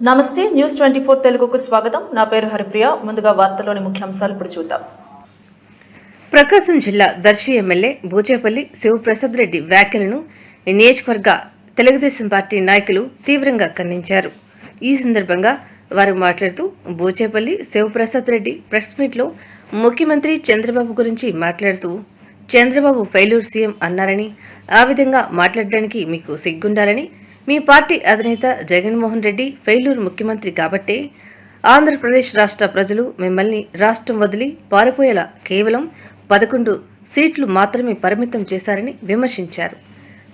నమస్తే news twenty four తెలుగుకు స్వాగతం. నా పేరు హరిప్రియ. ముందుగా వార్తలోని ముఖ్యాంశాలు ఇప్పుడు చూద్దాం. ప్రకాశం జిల్లా దర్శి ఎమ్మెల్యే బూచేపల్లి శివప్రసాద్ రెడ్డి వ్యాఖ్యలను నియోజకవర్గ తెలుగుదేశం పార్టీ నాయకులు తీవ్రంగా ఖండించారు. ఈ సందర్భంగా వారు మాట్లాడుతూ బూచేపల్లి శివప్రసాద్ రెడ్డి ప్రెస్ మీట్లో ముఖ్యమంత్రి చంద్రబాబు గురించి మాట్లాడుతూ చంద్రబాబు ఫెయిల్యూర్ సీఎం అన్నారని ఆ విధంగా మాట్లాడడానికి మీకు సిగ్గుండాలని మీ పార్టీ అధినేత జగన్మోహన్ రెడ్డి ఫెయిలూరు ముఖ్యమంత్రి కాబట్టే ఆంధ్రప్రదేశ్ రాష్ట్ర ప్రజలు మిమ్మల్ని రాష్ట్రం వదిలి పారిపోయేలా కేవలం పదకొండు సీట్లు మాత్రమే పరిమితం చేశారని విమర్శించారు.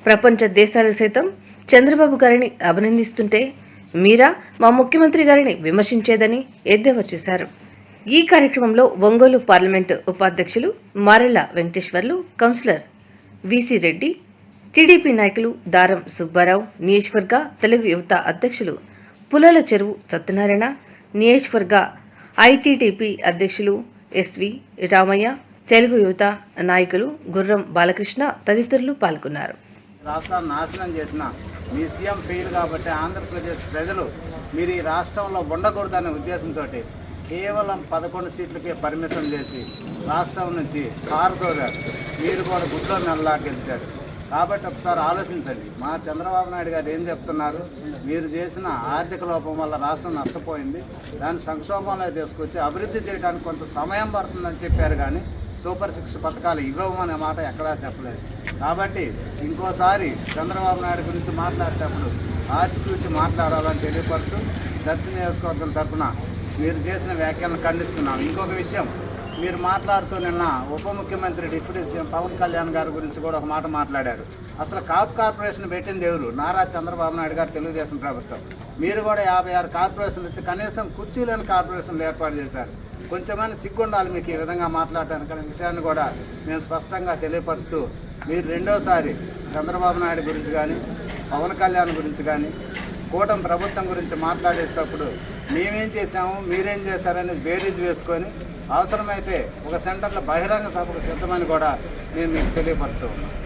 ప్రపంచ దేశాలు సైతం చంద్రబాబు గారిని అభినందిస్తుంటే మీరా మా ముఖ్యమంత్రి గారిని విమర్శించేదని ఎద్దేవా చేశారు. ఈ కార్యక్రమంలో ఒంగోలు పార్లమెంటు ఉపాధ్యక్షులు Marella Venkateswarlu councillor VC Reddy TDP నాయకులు దారం సుబ్బారావు నియోజకవర్గ తెలుగు యువత అధ్యక్షులు పులల చెరువు సత్యనారాయణ నియోజకవర్గ ఐటీడీపీ అధ్యక్షులు ఎస్వి రామయ్య తెలుగు యువత నాయకులు గుర్రం బాలకృష్ణ తదితరులు పాల్గొన్నారు. రాష్ట్రాన్ని నాశనం చేసిన మీ సీఎం ఫెయిల్ కాబట్టి ఆంధ్రప్రదేశ్ ప్రజలు మీరు ఈ రాష్ట్రంలో ఉండకూడదనే ఉద్దేశంతో కేవలం పదకొండు సీట్లకే పరిమితం చేసి రాష్ట్రం నుంచి కారుతోరారు మీరు కూడా గుడ్లో నెలలా గెలిచారు. కాబట్టి ఒకసారి ఆలోచించండి. మా చంద్రబాబు నాయుడు గారు ఏం చెప్తున్నారు? మీరు చేసిన ఆర్థిక లోపం వల్ల రాష్ట్రం నష్టపోయింది. దాన్ని సంక్షోభంలో తీసుకొచ్చి అభివృద్ధి చేయడానికి కొంత సమయం పడుతుందని చెప్పారు కానీ సూపర్ సిక్స్ పథకాలు ఇవ్వమనే మాట ఎక్కడా చెప్పలేదు. కాబట్టి ఇంకోసారి చంద్రబాబు నాయుడు గురించి మాట్లాడేటప్పుడు ఆచితూచి మాట్లాడాలని తెలియపరుస్తూ దర్శన నియోజకవర్గం తరఫున మీరు చేసిన వ్యాఖ్యలను ఖండిస్తున్నాం ఇంకొక విషయం మీరు మాట్లాడుతూ నిన్న ఉప ముఖ్యమంత్రి డిప్యూటీ సీఎం పవన్ కళ్యాణ్ గారి గురించి కూడా ఒక మాట మాట్లాడారు. అసలు కాప్ కార్పొరేషన్ పెట్టింది ఎవరు? నారా చంద్రబాబు నాయుడు గారు తెలుగుదేశం ప్రభుత్వం. మీరు కూడా యాభై ఆరు కార్పొరేషన్లు ఇచ్చి కనీసం కుర్చీలను కార్పొరేషన్లు ఏర్పాటు చేశారు. కొంచెమైనా సిగ్గుండాలి మీకు ఈ విధంగా మాట్లాడటానికి అనే విషయాన్ని కూడా నేను స్పష్టంగా తెలియపరుస్తూ మీరు రెండోసారి చంద్రబాబు నాయుడు గురించి కానీ పవన్ కళ్యాణ్ గురించి కానీ కూటమి ప్రభుత్వం గురించి మాట్లాడేటప్పుడు మేమేం చేసాము మీరేం చేస్తారనేది బేరీజ్ వేసుకొని అవసరమైతే ఒక సెంటర్లో బహిరంగ సభకు సిద్ధమని కూడా నేను మీకు తెలియపరుస్తూ ఉన్నాను.